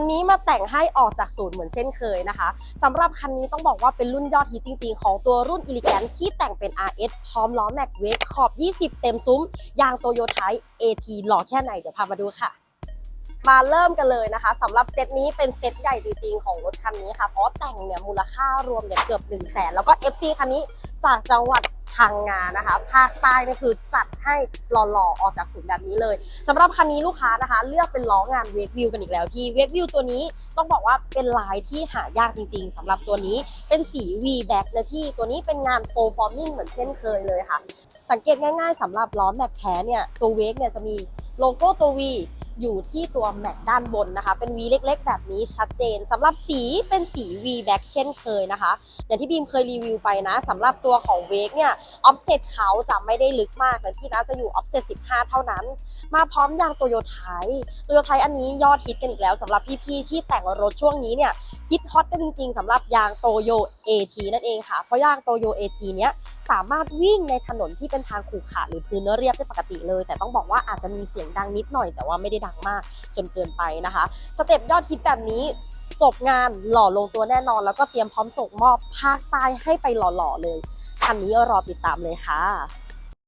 วันนี้มาแต่งให้ออกจากศูนย์เหมือนเช่นเคยนะคะสำหรับคันนี้ต้องบอกว่าเป็นรุ่นยอดฮิตจริง ๆ ของตัวรุ่น e l e g a n t ที่แต่งเป็น RS พร้อมล้อแม็กเวกขอบ 20 เต็มซุ้ม ยางโตโยไท AT หล่อแค่ไหนเดี๋ยวพามาดูค่ะมาเริ่มกันเลยนะคะสำหรับเซตนี้เป็นเซตใหญ่จริงๆของรถคันนี้ค่ะ เพราะแต่งเนี่ยมูลค่ารวมเนี่ยเกือบ1 0 0 0 0แสนแล้วก็ FC คันนี้ จากจังหวัดพังงานะคะ ภาคใต้เนี่ยคือจัดให้หล่อๆออกจากศูนย์แบบนี้เลยสำหรับคันนี้ลูกค้านะคะ เลือกเป็นล้องานเวกวิวกันอีกแล้วพี่เวกวิวตัวนี้ต้องบอกว่าเป็นลายที่หายากจริงๆสำหรับตัวนี้เป็นสี V back นะพี่ตัวนี้เป็นงาน full forming เหมือนเช่นเคยเลยค่ะ สังเกตง่ายๆสำหรับล้อแม็กแท้เนี่ยตัวเวกเนี่ยจะมีโลโก้ตัว V อยู่ที่ตัวแม็กด้านบนนะคะ เป็น V เล็กๆ แบบนี้ชัดเจนสำหรับสีเป็นสี V back เช่นเคยนะคะ อย่างที่บีมเคยรีวิวไปนะสำหรับตัวของเวกเนี่ยออฟเซตเขาจะไม่ได้ลึกมากเลยที่นะจะอยู่ออฟเซต15 เท่านั้น มาพร้อมยางโตโยไทโตโยไทอันนี้ยอดฮิตกันอีกแล้วสำหรับพี่ๆที่แต่งรถช่วงนี้เนี่ยฮิตฮอตกันจริงๆสำหรับยางโตโย AT นั่นเองค่ะเพราะยางโตโย AT เนี้ย สามารถวิ่งในถนนที่เป็นทางขรุขระหรือพื้นเรียบได้ปกติเลย แต่ต้องบอกว่าอาจจะมีเสียงดังนิดหน่อย แต่ว่าไม่ได้ดังมากจนเกินไปนะคะ สเต็ปยอดฮิตแบบนี้จบงานหล่อลงตัวแน่นอน แล้วก็เตรียมพร้อมส่งมอบภาคใต้ให้ไปหล่อๆเลยคันนี้รอติดตามเลยค่ะ